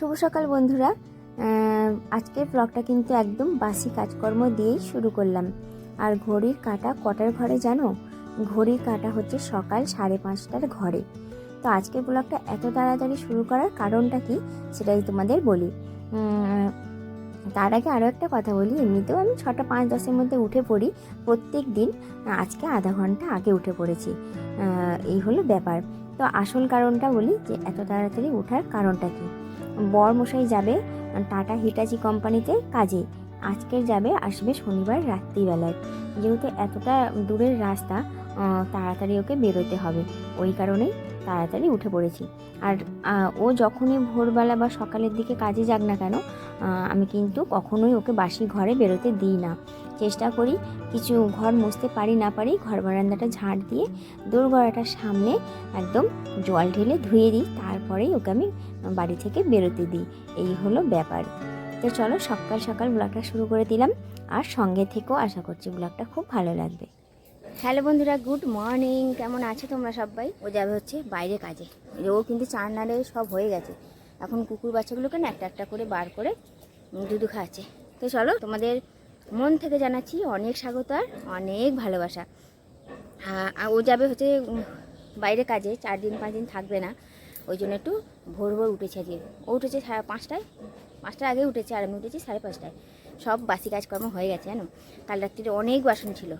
শুভ সকাল বন্ধুরা। আজকের ব্লগটা কিন্তু একদম বাসি কাজকর্ম দিয়েই শুরু করলাম। আর ঘড়ির কাঁটা কটার ঘরে জানো? ঘড়ির কাঁটা হচ্ছে সকাল সাড়ে পাঁচটার ঘরে। তো আজকের ব্লগটা এত তাড়াতাড়ি শুরু করার কারণটা কি? সেটাই তোমাদের বলি। তার আগে আরও একটা কথা বলি। এমনিতেও আমি ছটা পাঁচ দশের মধ্যে উঠে পড়ি। প্রত্যেক দিন আজকে আধা ঘণ্টা আগে উঠে পড়েছি। এই হলো ব্যাপার। তো আসল কারণটা বলি যে এত তাড়াতাড়ি ওঠার কারণটা কি? বর মশাই যাবে, টাটা হিটাচি কোম্পানিতে কাজে। আজকের যাবে, আসবে শনিবার রাত্রিবেলায়। যেহেতু এতটা দূরের রাস্তা তাড়াতাড়ি ওকে বেরোতে হবে। ওই কারণেই তাড়াতাড়ি উঠে পড়েছি। আর ও যখনই ভোরবেলা বা সকালের দিকে কাজে যাক না কেন আমি কিন্তু কখনোই ওকে বাসি ঘরে বেরোতে দিই না। চেষ্টা করি কিছু ঘর মুছতে পারি না পারি, ঘর বারান্দাটা ঝাড় দিয়ে দোরগড়াটার সামনে একদম জল ঢেলে ধুয়ে দিই, তারপরেই ওকে আমি বাড়ি থেকে বেরোতে দিই। এই হলো ব্যাপার। তো চলো সকাল সকাল ব্লগটা শুরু করে দিলাম। আর সঙ্গে থেকেও আশা করছি ব্লগটা খুব ভালো লাগবে। হ্যালো বন্ধুরা, গুড মর্নিং। কেমন আছো তোমরা সবাই? ও যাবে হচ্ছে বাইরে কাজে। ও কিন্তু চার নাড়ে সব হয়ে গেছে। এখন কুকুর বাচ্চাগুলোকে না একটা একটা করে বার করে দুধু খাওয়াচ্ছে। তো চলো তোমাদের মন থেকে জানাচ্ছি অনেক স্বাগত আর অনেক ভালোবাসা। আর ও যাবে হচ্ছে বাইরে কাজে, চার দিন, পাঁচ দিন থাকবে না। ওই জন্য একটু ভোর ভোর উঠেছে আজকে। ও উঠেছে সাড়ে পাঁচটায়, পাঁচটার আগে উঠেছে আর আমি উঠেছি সাড়ে পাঁচটায়। সব বাসি কাজকর্ম হয়ে গেছে, জানো? কাল রাত্রিরে অনেক বাসন ছিল।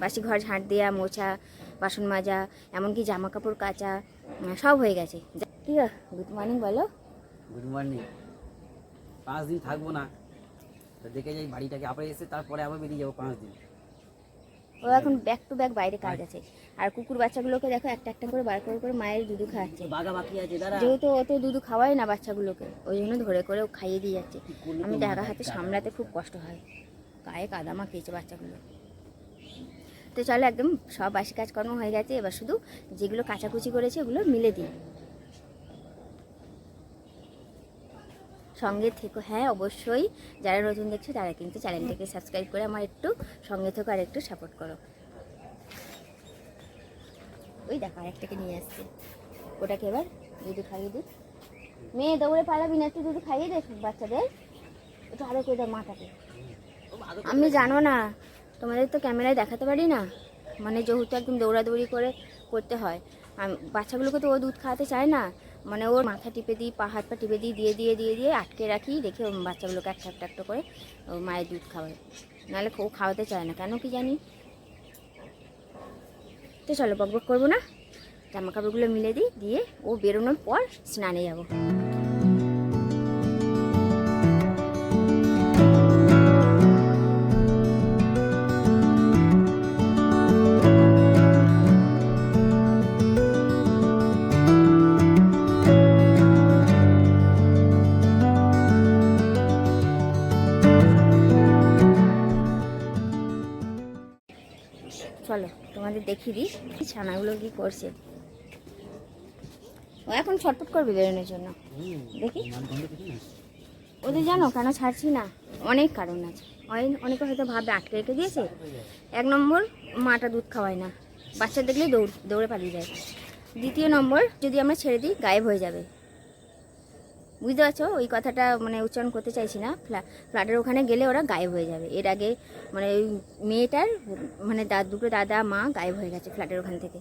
বাসি ঘর ঝাঁট দেওয়া মোছা, বাসন মাজা, এমনকি জামা কাপড় কাচা, সব হয়ে গেছে। কি গুড মর্নিং বলো। গুড মর্নিং পাঁচ দিন থাকব না। তো দেখে যাই বাড়িটাকে আবার এসে তারপরে আবার বেরিয়ে যাব পাঁচ দিন। ও এখন ব্যাক টু ব্যাক বাইরে কাজ আছে। আর কুকুর বাচ্চাগুলোকে দেখো একটা একটা করে বার করে করে মায়ের দুধু খাওয়াচ্ছে বাগা বাকি আছে দাদা যেহেতু ও তো দুধু খাওয়ায় না বাচ্চাগুলোকে ওই জন্য ধরে করে ও খাইয়ে দিয়ে যাচ্ছে। আমি দেখা হাতে সামলাতে খুব কষ্ট হয়। গায়ে কাদা মাখিয়েছে বাচ্চাগুলো। তো চলো একদম সব বাসি কাজকর্ম হয়ে গেছে এবার শুধু যেগুলো কাচাকুচি করেছে ওগুলো মিলে দিই। সঙ্গে থেকো। হ্যাঁ অবশ্যই। যারা নতুন দেখছ, তারা কিন্তু চ্যানেলটাকে সাবস্ক্রাইব করে আমার একটু সঙ্গে থেকো আর একটু সাপোর্ট করো। ওই দেখো, আরেকটাকে নিয়ে আসছে। ওটাকে এবার দুধ খাইয়ে দিই মেয়ে, দৌড়ে পালাবি না, একটু দুধ খাইয়ে দে বাচ্চাদের। একটু আরও করে দাও মাটাকে আমি জানো না, তোমাদের তো ক্যামেরায় দেখাতে পারি না। মানে যেহেতু একদম দৌড়াদৌড়ি করে করতে হয়। বাচ্চাগুলোকে তো ও দুধ খাওয়াতে চায় না। মানে ওর মাথা টিপে দিই, পা, হাত পা টিপে দিই, দিয়ে দিয়ে দিয়ে দিয়ে আটকে রাখি, রেখে বাচ্চাগুলোকে একটা একটা একটা করে মায়ের দুধ খাওয়ায় নাহলে ও খাওয়াতে চায় না, কেন কি জানি? তো চলো বক বক করব না জামা কাপড়গুলো মিলে দিই, দিয়ে ও বেরোনোর পর স্নানে যাব। তোমাদের দেখিয়ে দিই ছানাগুলো কি করছে। ও এখন ছটফট করবে বেরোনোর জন্য। দেখি? ওদের জানো কেন ছাড়ছি না? অনেক কারণ আছে। অনেক- হয়তো ভাববে আটকে রেখে দিয়েছে। এক নম্বর, মাটা দুধ খাওয়ায় না। বাচ্চা দেখলে দৌড়, দৌড়ে পালিয়ে যায়। দ্বিতীয় নম্বর, যদি আমরা ছেড়ে দিই, গায়েব হয়ে যাবে। বুঝতে পারছ? ওই কথাটা মানে উচ্চারণ করতে চাইছি না। ফ্ল্যা ফ্ল্যাটের ওখানে গেলে ওরা গায়েব হয়ে যাবে। এর আগে মানে ওই মেয়েটার মানে দা, দুটো দাদা, মা গায়েব হয়ে গেছে ফ্ল্যাটের ওখান থেকে।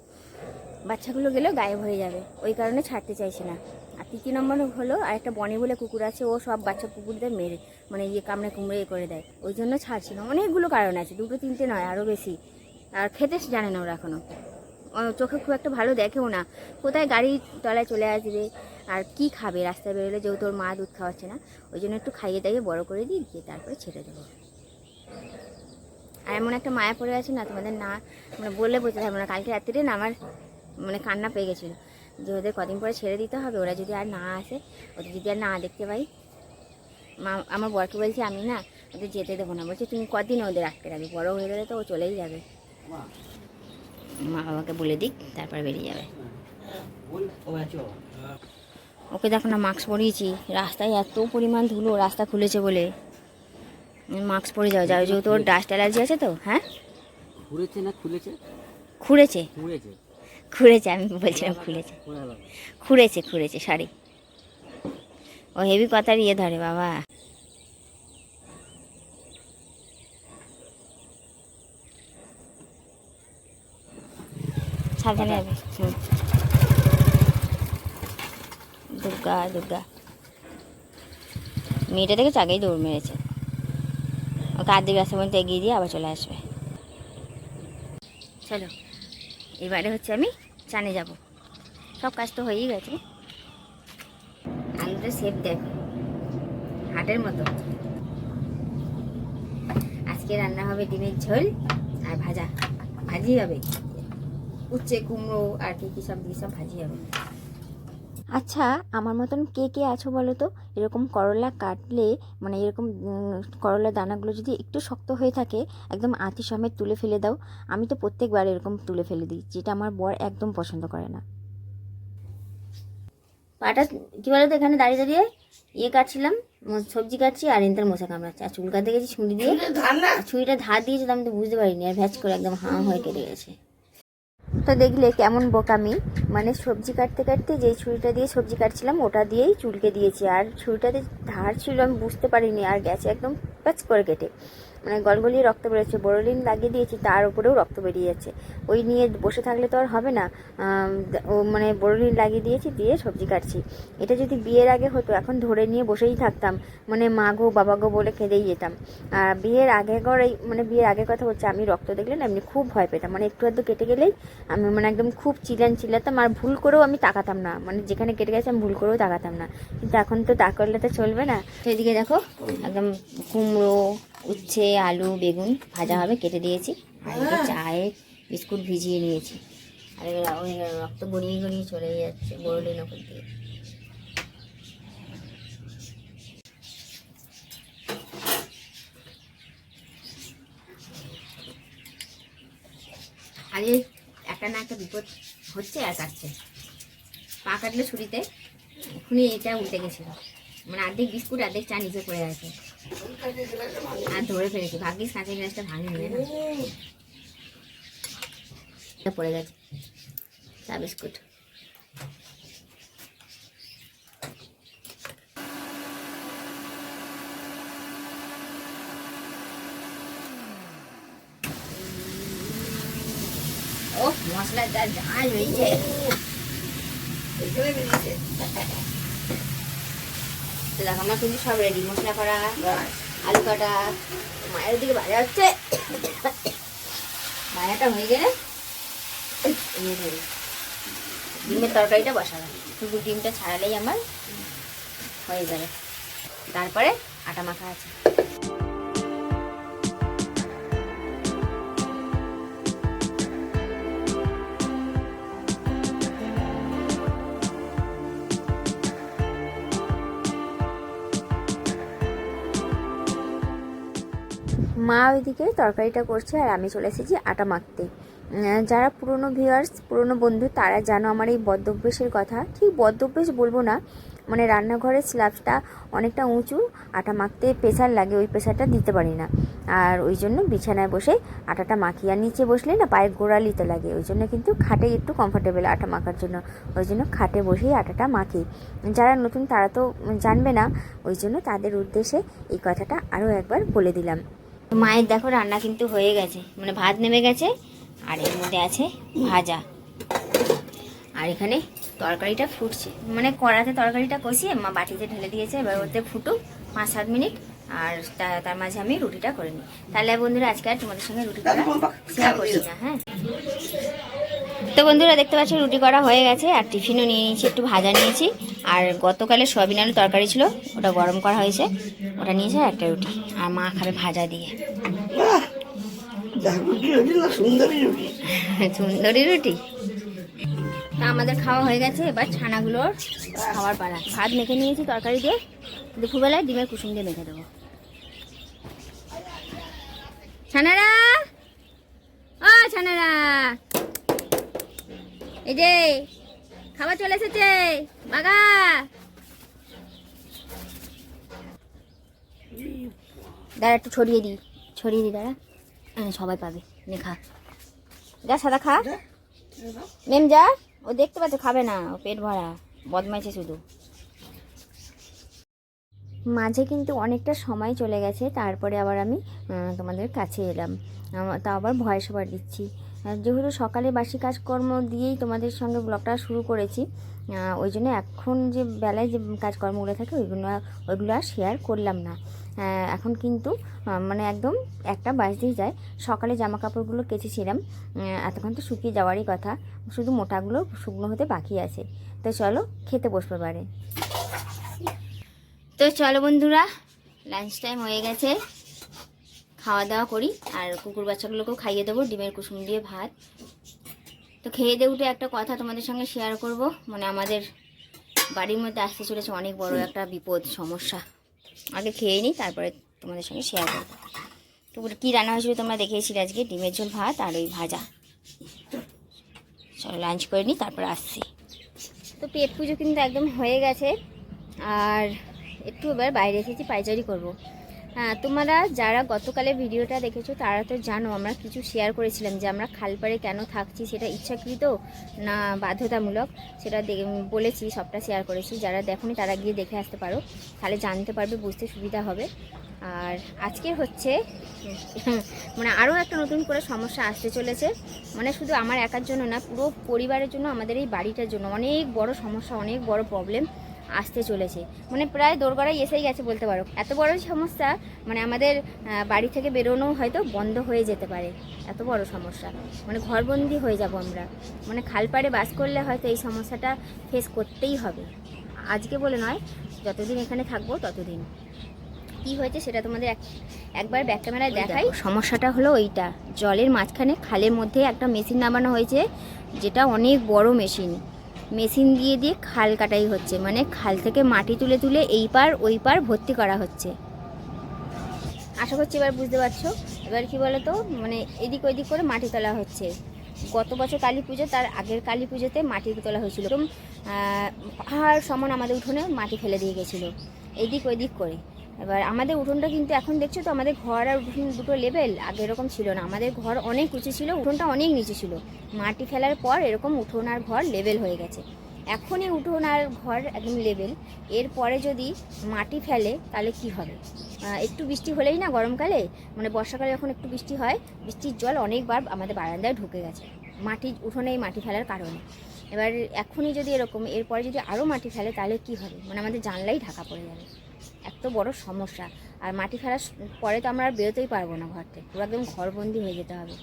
বাচ্চাগুলো গেলেও গায়েব হয়ে যাবে। ওই কারণে ছাড়তে চাইছে না। আর তৃতীয় নম্বর হলো, আর একটা বনে বলে কুকুর আছে, ও সব বাচ্চা কুকুরদের মেরে মানে ইয়ে কামড়ে কুমড়ে করে দেয়। ওই জন্য ছাড়ছি না। অনেকগুলো কারণ আছে। দুটো, তিনটে নয় আরও বেশি। আর খেতে জানে না ওরা এখনও চোখে খুব একটা ভালো দেখেও না। কোথায় গাড়ির তলায় চলে আসবে? আর কি খাবে? রাস্তায় বেরোলে যেহেতু ওর মা দুধ খাওয়াচ্ছে না, ওই জন্য একটু খাইয়ে দাইয়ে বড় করে দিই, দিয়ে তারপরে ছেড়ে দেবো। আর এমন একটা মায়া পড়ে আছে না, তোমাদের না মানে বললে বোঝাতে হবে না কালকে রাত্রিরে না আমার মানে কান্না পেয়ে গেছিল। যে ওদের কদিন পরে ছেড়ে দিতে হবে, ওরা যদি আর না আসে, ওদের যদি আর না দেখতে পাই, মা, আমার বরকে বলছি আমি না, ওদের যেতে দেবো না। বলছে, তুমি কদিন ওদের আটকে রাখবে? বড় হয়ে গেলে তো ও চলেই যাবে। মা, বাবাকে বলে দিক তারপর বেরিয়ে যাবে। ওকে দেখো না মাস্ক পরিয়েছি। রাস্তায় এত পরিমাণ ধুলো রাস্তা খুলেছে বলে। মাস্ক পরে যাও যাও যেহেতু ওর ডাস্ট অ্যালার্জি আছে তো হ্যাঁ? খুলেছে না খুলেছে? খুঁড়েছে খুঁড়েছে খুঁড়েছে আমি বলছিলাম খুলেছে। খুঁড়েছে খুঁড়েছে শাড়ি ও হেভি কথার ইয়ে ধরে বাবা। সাবধানে যাবে। দুর্গা দুর্গা। মেয়েটা দেখে আগেই দৌড় মেরেছে। ওকে আর্ধেক রাস্তা পর্যন্ত এগিয়ে দিয়ে আবার চলে আসবে। চলো, এবারে হচ্ছে আমি চানে যাব। সব কাজ তো হয়েই গেছে। আলুটা সেপ দেখো, হাটের মতো। আজকে রান্না হবে ডিমের ঝোল আর ভাজা। ভাজি হবে। উচ্ছে কুমড়ো আর কি কি সব দিয়ে সব ভাজি হবে আচ্ছা আমার মতন কে কে আছো বলো তো? এরকম করলা কাটলে মানে এরকম করলা দানাগুলো যদি একটু শক্ত হয়ে থাকে একদম আতি সমেত তুলে ফেলে দাও। আমি তো প্রত্যেকবার এরকম তুলে ফেলে দিই যেটা আমার বর একদম পছন্দ করে না। পাটা কী বলো তো এখানে দাঁড়িয়ে দাঁড়িয়ে ইয়ে কাটছিলাম সবজি কাটছি আর ইন্টার মশা কামড়াচ্ছে। আর চুল কাটতে গেছি ছুঁড়ি দিয়ে। ছুঁড়িটা ধার দিয়েছে তো আমি তো বুঝতে পারিনি আর ভ্যাচ করে একদম হাঁ হয়ে কেটে গেছে। তো দেখলে কেমন বোকামি। মানে সবজি কাটতে কাটতে যেই ছুরিটা দিয়ে সবজি কাটছিলাম, ওটা দিয়েই চুলকে দিয়েছি। আর ছুরিটাতে ধার ছিল, আমি বুঝতে পারিনি, আর গেছে একদম প্যাচ করে কেটে। মানে গলগলিয়ে রক্ত বেরোচ্ছে, বোরোলিন লাগিয়ে দিয়েছি, তার উপরেও রক্ত বেরিয়ে যাচ্ছে ওই নিয়ে বসে থাকলে তো আর হবে না। ও মানে বোরোলিন লাগিয়ে দিয়েছি, দিয়ে সবজি কাটছি। এটা যদি বিয়ের আগে হতো, এখন ধরে নিয়ে বসেই থাকতাম। মানে মা গো, বাবা গো বলে খেদেই যেতাম। আর বিয়ের আগে করেই মানে বিয়ের আগের কথা হচ্ছে, আমি রক্ত দেখলে না এমনি খুব ভয় পেতাম। মানে একটু আধটু কেটে গেলেই আমি মানে একদম খুব চিলান চিল্লাতাম, আর ভুল করেও আমি তাকাতাম না। মানে যেখানে কেটে গেছে, আমি ভুল করেও তাকাতাম না। কিন্তু এখন তো তা করলে তো চলবে না। সেদিকে দেখো, একদম কুমড়ো উচ্ছে, আলু, বেগুন ভাজা হবে, কেটে দিয়েছি। আর এদিকে চায়ে বিস্কুট ভিজিয়ে নিয়েছি। আর রক্ত গড়িয়ে গড়িয়ে চলে যাচ্ছে বড়লিন ওপর দিয়ে। আরে একটা না একটা বিপদ হচ্ছে আর কাটছে। পা কাটলে ছুরিতে এখনই এটা উল্টে গেছিল। মানে অর্ধেক বিস্কুট, অর্ধেক চা নিচে পড়ে আছে। আর ধরে ফেলেছি। ভাগ্যিস কাঁচের গ্লাসটা ভাঙি না পড়ে গেছে। চা, বিস্কুট। ও মশলাটা ঝাল হয়েছে। তো দেখো আমার কিন্তু সব রেডি মশলা করা আলু কাটা মায়ের দিকে ভাজা হচ্ছে। ভাজাটা হয়ে গেলে ডিমের তরকারিটা বসাবে শুধু ডিমটা ছাড়ালেই আমার হয়ে যাবে। তারপরে আটা মাখা আছে। মা ওইদিকে তরকারিটা করছে আর আমি চলে এসেছি আটা মাখতে। যারা পুরনো ভিউয়ার্স পুরনো বন্ধু, তারা জানো আমার এই বদ্ধ অভ্যেসের কথা। ঠিক বদ্ধ অভ্যেস বলব না মানে রান্নাঘরের স্ল্যাবটা অনেকটা উঁচু, আটা মাখতে প্রেশার লাগে, ওই প্রেশারটা দিতে পারি না। আর ওই জন্য বিছানায় বসে আটাটা মাখি আর নিচে বসলে না পায়ের গোড়ালিতে লাগে, ওই জন্য কিন্তু খাটে একটু কমফোর্টেবল আটা মাখার জন্য, ওই জন্য খাটে বসেই আটাটা মাখি। যারা নতুন, তারা তো জানবে না, ওই জন্য তাদের উদ্দেশ্যে এই কথাটা আরও একবার বলে দিলাম। মায়ের দেখো রান্না কিন্তু হয়ে গেছে। মানে ভাত নেমে গেছে আর এর মধ্যে আছে ভাজা। আর এখানে তরকারিটা ফুটছে। মানে কড়াতে তরকারিটা কষিয়ে মা বাটিতে ঢেলে দিয়েছে এবার ওতে ফুটুক পাঁচ সাত মিনিট আর তার মাঝে আমি রুটিটা করে নিই। তাহলে বন্ধুরা আজকে আর তোমাদের সঙ্গে রুটি করা শেয়ার করছি না হ্যাঁ? তো বন্ধুরা দেখতে পাচ্ছ, রুটি করা হয়ে গেছে, আর টিফিনও নিয়ে নিয়েছি, একটু ভাজা নিয়েছি। আর গতকালে সয়াবিন আলু তরকারি ছিল, ওটা গরম করা হয়েছে, ওটা নিয়েছে একটা রুটি, আর মা খাবে ভাজা দিয়ে। সুন্দরী রুটি। তা আমাদের খাওয়া হয়ে গেছে, এবার ছানাগুলোর খাওয়ার পালা। ভাত মেখে নিয়েছি তরকারি দিয়ে, দুপুরবেলায় ডিমের কুসুম দিয়ে মেখে দেবো। ছানারা! ও, ছানারা! এই যে খাবার চলে এসেছে বাগা দাঁড়া একটু ছড়িয়ে দিই ছড়িয়ে দিই দাঁড়া। সবাই পাবে নে খা। যা সাদা খা। মেম যা। ও দেখতে পাচ্ছে খাবে না। ও পেট ভরা বদমাইছে শুধু। মাঝে কিন্তু অনেকটা সময় চলে গেছে তারপরে আবার আমি তোমাদের কাছে এলাম। তা আবার ভয়েস ওভার দিচ্ছি। যেহেতু সকালে বাসি কাজকর্ম দিয়েই তোমাদের সঙ্গে ব্লগটা শুরু করেছি ওই জন্য এখন যে বেলায় যে কাজকর্মগুলো থাকে ওইগুলো ওইগুলো আর শেয়ার করলাম না। এখন কিন্তু মানে একদম একটা বাজতেই যায়। সকালে জামা কাপড়গুলো কেচেছিলাম এতক্ষণ তো শুকিয়ে যাওয়ারই কথা। শুধু মোটাগুলো শুকনো হতে বাকি আছে। তো চলো খেতে বসবে পারে তো চলো বন্ধুরা লাঞ্চ টাইম হয়ে গেছে। খাওয়া দাওয়া করি, আর কুকুর বাচ্চাগুলোকেও খাইয়ে দেবো, ডিমের কুসুম দিয়ে ভাত। তো খেয়ে দিয়ে উঠে একটা কথা তোমাদের সঙ্গে শেয়ার করব মানে আমাদের বাড়ির মধ্যে আসতে চলেছে অনেক বড় একটা বিপদ, সমস্যা। আগে খেয়ে নিই, তারপরে তোমাদের সঙ্গে শেয়ার করব। তো কী রান্না হয়েছিল তোমরা দেখেছিলে আজকে? ডিমের ঝোল ভাত আর ওই ভাজা। চলো লাঞ্চ করে নিই, তারপরে আসছি। তো পেট পুজো কিন্তু একদম হয়ে গেছে, আর একটু এবার বাইরে এসেছি পাইচারি করব। তোমরা যারা গতকালে ভিডিওটা দেখেছ, তারা তো জানো, আমরা কিছু শেয়ার করেছিলাম যে আমরা খালপাড়ে কেন থাকছি, সেটা ইচ্ছাকৃত না বাধ্যতামূলক, সেটা বলেছি, সবটা শেয়ার করেছি। যারা দেখোনি, তারা গিয়ে দেখে আসতে পারো। তাহলে জানতে পারবে, বুঝতে সুবিধা হবে। আর আজকে হচ্ছে মানে আরও একটা নতুন করে সমস্যা আসতে চলেছে। মানে শুধু আমার একার জন্য না, পুরো পরিবারের জন্য, আমাদের এই বাড়িটার জন্য। অনেক বড় সমস্যা, অনেক বড় প্রবলেম আসতে চলেছে। মানে প্রায় দোরগড়াই এসেই গেছে বলতে পারো। এত বড় সমস্যা মানে আমাদের বাড়ি থেকে বেরোনো হয়তো বন্ধ হয়ে যেতে পারে। এত বড় সমস্যা। মানে ঘরবন্দি হয়ে যাব আমরা। মানে খালপাড়ে বাস করলে হয়তো এই সমস্যাটা ফেস করতেই হবে। আজকে বলে নয় যতদিন এখানে থাকব ততদিন। কি হয়েছে সেটা তোমাদের এক একবার ব্যাক ক্যামেরায় দেখাই। সমস্যাটা হলো ওইটা। জলের মাঝখানে খালের মধ্যে একটা মেশিন নামানো হয়েছে যেটা অনেক বড় মেশিন মেশিন দিয়ে দিয়ে খাল কাটাই হচ্ছে। মানে খাল থেকে মাটি তুলে তুলে এই পার ওই পার ভর্তি করা হচ্ছে। আশা করছি এবার বুঝতে পারছ। এবার কি বলো তো মানে এদিক ওইদিক করে মাটি তোলা হচ্ছে। গত বছর কালী পুজো, তার আগের কালী পুজোতে মাটি তোলা হয়েছিল। এরকম পাহাড় সমান আমাদের উঠোনে মাটি ফেলে দিয়ে গেছিল। এদিক ওইদিক করে। এবার আমাদের উঠোনটা কিন্তু এখন দেখছ তো, আমাদের ঘর আর উঠোন দুটো লেভেল আগে এরকম ছিল না। আমাদের ঘর অনেক উঁচু ছিল, উঠোনটা অনেক নিচু ছিল। মাটি ফেলার পর এরকম উঠোন আর ঘর লেভেল হয়ে গেছে। এখনই উঠোন আর ঘর একদম লেভেল এরপরে যদি মাটি ফেলে, তাহলে কি হবে? একটু বৃষ্টি হলেই না গরমকালে? মানে বর্ষাকালে যখন একটু বৃষ্টি হয়, বৃষ্টির জল অনেকবার আমাদের বারান্দায় ঢুকে গেছে। মাটি উঠোনে এই মাটি ফেলার কারণে। এবার এখনই যদি এরকম, এরপরে যদি আরও মাটি ফেলে, তাহলে কি হবে? মানে আমাদের জানলাই ঢাকা পড়ে যাবে। এত বড় সমস্যা। আর মাটি ফেলার পরে তো আমরা আর বেরোতেই পারব না ঘর থেকে একদম ঘরবন্দি হয়ে যেতে হবে।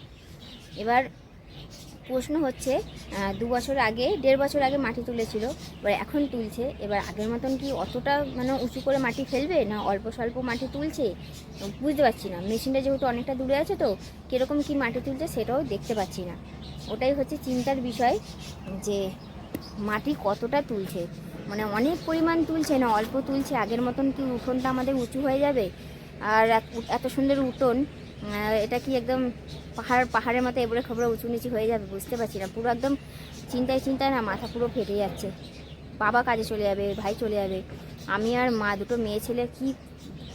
এবার প্রশ্ন হচ্ছে দু বছর আগে, দেড় বছর আগে মাটি তুলেছিল, এবার এখন তুলছে। এবার আগের মতন কি অতটা মানে উঁচু করে মাটি ফেলবে না অল্প স্বল্প মাটি তুলছে? বুঝতে পারছি না। মেশিনটা যেহেতু অনেকটা দূরে আছে তো, কীরকম কি মাটি তুলছে সেটাও দেখতে পাচ্ছি না। ওটাই হচ্ছে চিন্তার বিষয় যে মাটি কতটা তুলছে। মানে অনেক পরিমাণ তুলছে না, অল্প তুলছে, আগের মতন কি উঠোনটা আমাদের উঁচু হয়ে যাবে? আর এত- সুন্দর উঠোন এটা কি একদম পাহাড়, পাহাড়ের মতো এবড়ে খবরে উঁচু নিচু হয়ে যাবে? বুঝতে পারছি না, পুরো একদম চিন্তায় চিন্তায় না মাথা পুরো ফেটে যাচ্ছে। বাবা কাজে চলে যাবে, ভাই চলে যাবে। আমি আর মা দুটো মেয়ে ছেলে কি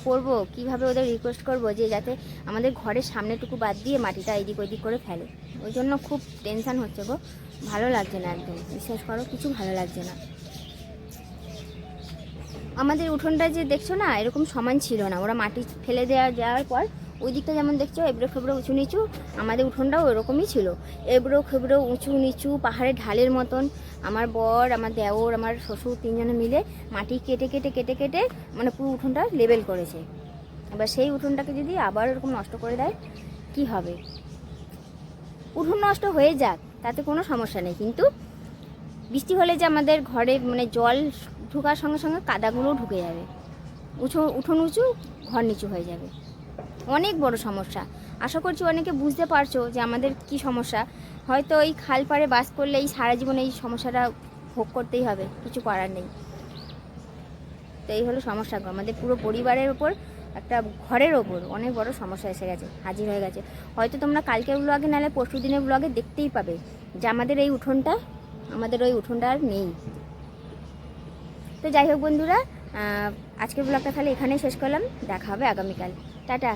করব? কীভাবে ওদের রিকোয়েস্ট করব যে যাতে আমাদের ঘরের সামনেটুকু বাদ দিয়ে মাটিটা এদিক ওইদিক করে ফেলে? ওই জন্য খুব টেনশন হচ্ছে গো। ভালো লাগছে না একদম। বিশ্বাস করো, কিছু ভালো লাগছে না। আমাদের উঠোনটা যে দেখছ না, এরকম সমান ছিল না। ওরা মাটি ফেলে দেওয়া যাওয়ার পর ওই দিকটা যেমন দেখছ, এবড়ো খেবড়ো উঁচু নিচু, আমাদের উঠোনটাও ওরকমই ছিল। এবড়ো খেবড়ো উঁচু নিচু, পাহাড়ের ঢালের মতন। আমার বর, আমার দেওর, আমার শ্বশুর তিনজনে মিলে মাটি কেটে কেটে কেটে কেটে মানে পুরো উঠোনটা লেবেল করেছে। এবার সেই উঠোনটাকে যদি আবার এরকম নষ্ট করে দেয়, কি হবে? উঠোন নষ্ট হয়ে যাক, তাতে কোনো সমস্যা নেই। কিন্তু বৃষ্টি হলে যে আমাদের ঘরে মানে জল ঢোকার সঙ্গে সঙ্গে কাদাগুলোও ঢুকে যাবে। উঁচু উঠোন উঁচু, ঘর নিচু হয়ে যাবে। অনেক বড় সমস্যা। আশা করছি অনেকে বুঝতে পারছ যে আমাদের কি সমস্যা। হয়তো এই খাল পাড়ে বাস করলে এই সারা জীবন এই সমস্যাটা ভোগ করতেই হবে, কিছু করার নেই। তো এই হলো সমস্যা আমাদের পুরো পরিবারের ওপর একটা ঘরের ওপর অনেক বড় সমস্যা এসে গেছে, হাজির হয়ে গেছে। হয়তো তোমরা কালকের ব্লগে নাহলে পরশু দিনের ব্লগে দেখতেই পাবে যে আমাদের এই উঠোনটা, আমাদের ওই উঠোনটা আর নেই। তো যাই হোক বন্ধুরা আজকের ব্লগটা তাহলে এখানেই শেষ করলাম। দেখা হবে আগামীকাল। টাটা।